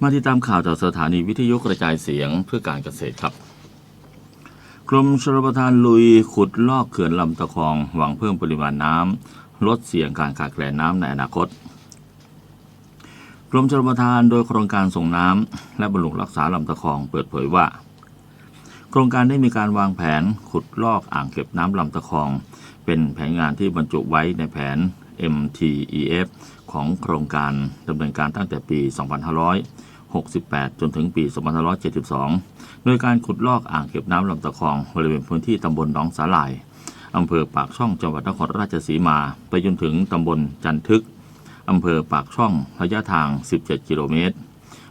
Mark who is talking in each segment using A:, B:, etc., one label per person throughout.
A: มาติดตามข่าวจากสถานีวิทยุกระจายเสียงเพื่อการเกษตรครับ กรมชลประทานลุยขุดลอกเขื่อนลำตะคองหวังเพิ่มปริมาณน้ำลดเสี่ยงการขาดแคลนน้ำในอนาคต กรมชลประทานโดยโครงการส่งน้ำและบำรุงรักษาลำตะคองเปิดเผยว่า โครงการได้มีการวางแผนขุดลอกอ่างเก็บน้ำลำตะคอง เป็นแผนงานที่บรรจุไว้ในแผน MTEF ของโครงการดำเนินการตั้งแต่ปี 2568 จนถึงปี 2572 โดยการขุดลอกอ่างเก็บน้ำลำตะคองบริเวณพื้นที่ตำบลหนองสาหร่ายอำเภอปากช่องจังหวัดนครราชสีมา ไปจนถึงตำบลจันทึกอำเภอปากช่องระยะทาง 17 กิโลเมตร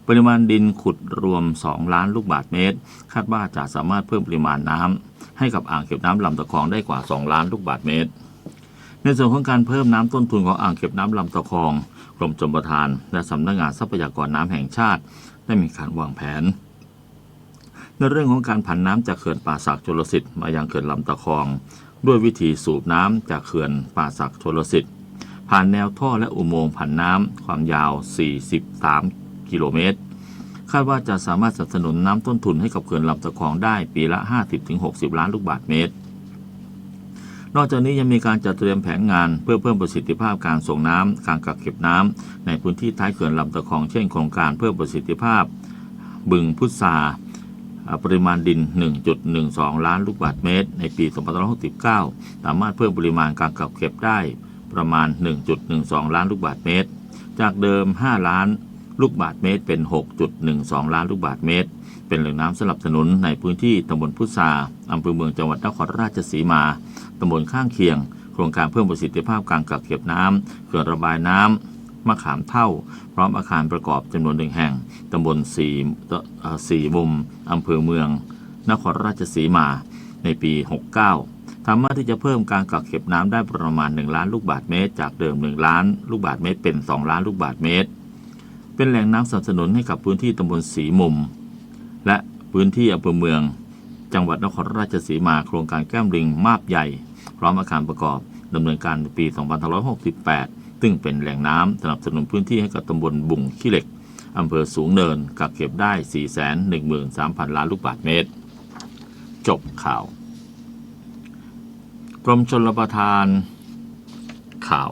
A: ปริมาณดินขุดรวม 2 ล้านลูกบาศก์เมตร คาดว่าจะสามารถเพิ่มปริมาณน้ำให้กับอ่างเก็บน้ำลำตะคองได้กว่า 2 ล้านลูกบาศก์เมตร ในส่วนของการเพิ่มน้ำต้นทุนของอ่างเก็บน้ำลำตะคอง กรมชลประทาน และสำนักงานทรัพยากรน้ำแห่งชาติ ได้มีการวางแผน ในเรื่องของการผันน้ำจากเขื่อนป่าสักชลสิทธิ์มายังเขื่อนลำตะคอง ด้วยวิธีสูบน้ำจากเขื่อนป่าสักชลสิทธิ์ผ่านแนวท่อและอุโมงค์ผันน้ำความยาว 43 กิโลเมตรคาดว่าจะสามารถสนับสนุนน้ำต้นทุนให้กับเขื่อนลำตะคองได้ปีละ 50-60 ล้านลูกบาศก์เมตร นอกจากนี้ยังมีการจัดเตรียมแผนงานเพื่อเพิ่มประสิทธิภาพการส่งน้ำการกักเก็บน้ำในพื้นที่ท้ายเขื่อนลำตะคองเช่นโครงการเพิ่มประสิทธิภาพ บึงพุทราอ่าปริมาณดิน 1.12 ล้านลูกบาศก์เมตร ในปี 2569 สามารถเพิ่มปริมาณการกักเก็บได้ประมาณ 1.12 ล้านลูกบาศก์เมตร จากเดิม 5 ล้านลูกบาศก์เมตร เป็น 6.12 ล้านลูกบาศก์เมตร เป็นแหล่งน้ำสนับสนุนในพื้นที่ตำบลพุทราอำเภอเมืองจังหวัดนครราชสีมาตำบลข้างเคียง โครงการเพิ่มประสิทธิภาพการกักเก็บน้ำเขื่อนระบายน้ำมะขามเท่า พร้อมอาคารประกอบจำนวนหนึ่งแห่งตำบลสี่สี่มุมอำเภอเมือง นครราชสีมา ในปี 69สามารถที่จะเพิ่มการกักเก็บน้ำได้ประมาณ 1 ล้านลูกบาศก์เมตร จากเดิม 1 ล้านลูกบาศก์เมตรเป็น 2 ล้านลูกบาศก์เมตร เป็นแหล่งน้ำสนับสนุนให้กับพื้นที่ตำบลสีมุม พื้นที่อำเภอเมือง จังหวัดนครราชสีมาโครงการแก้มลิงมาบใหญ่ พร้อมอาคารประกอบดำเนินการปี 2568 ซึ่งเป็นแหล่งน้ำสนับสนุนพื้นที่ให้กับตำบลบุงขี้เหล็กอำเภอสูงเนินกักเก็บได้ 413,000 ล้านลูกบาศก์เมตร จบข่าว กรมชลประทานข่าว